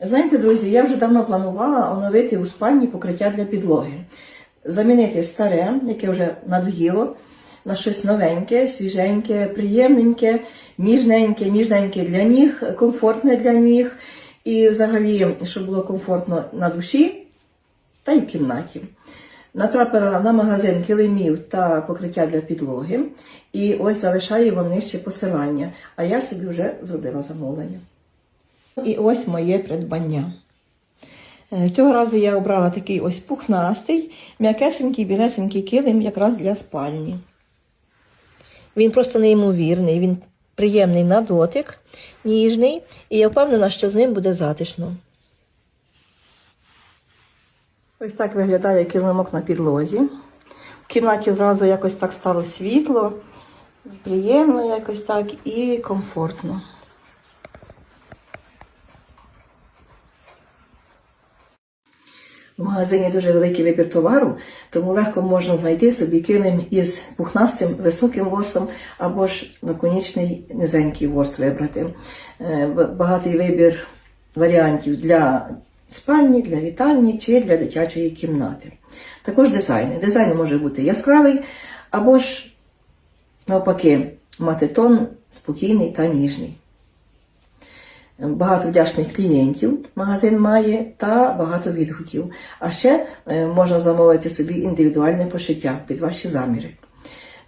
Знаєте, друзі, я вже давно планувала оновити у спальні покриття для підлоги. Замінити старе, яке вже надоїло, на щось новеньке, свіженьке, приємненьке, ніжненьке, ніжненьке для ніг, комфортне для ніг. І взагалі, щоб було комфортно на душі та й в кімнаті. Натрапила на магазин килимів та покриття для підлоги. І ось залишаю вам нижче посилання. А я собі вже зробила замовлення. І ось моє придбання. Е, Цього разу я обрала такий ось пухнастий, м'якесенький, білесенький килим якраз для спальні. Він просто неймовірний, він приємний на дотик, ніжний, і я впевнена, що з ним буде затишно. Ось так виглядає килимок на підлозі. В кімнаті зразу якось так стало світло, приємно якось так і комфортно. В магазині дуже великий вибір товару, тому легко можна знайти собі килим із пухнастим високим ворсом або ж лаконічний низенький ворс вибрати. Е, Багатий вибір варіантів для спальні, для вітальні чи для дитячої кімнати. Також дизайни. Дизайн може бути яскравий або ж навпаки мати тон спокійний та ніжний. Багато вдячних клієнтів магазин має та багато відгуків. А ще е, можна замовити собі індивідуальне пошиття під ваші заміри.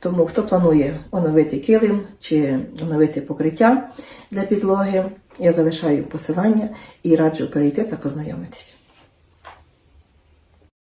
Тому хто планує оновити килим чи оновити покриття для підлоги, я залишаю посилання і раджу перейти та познайомитись.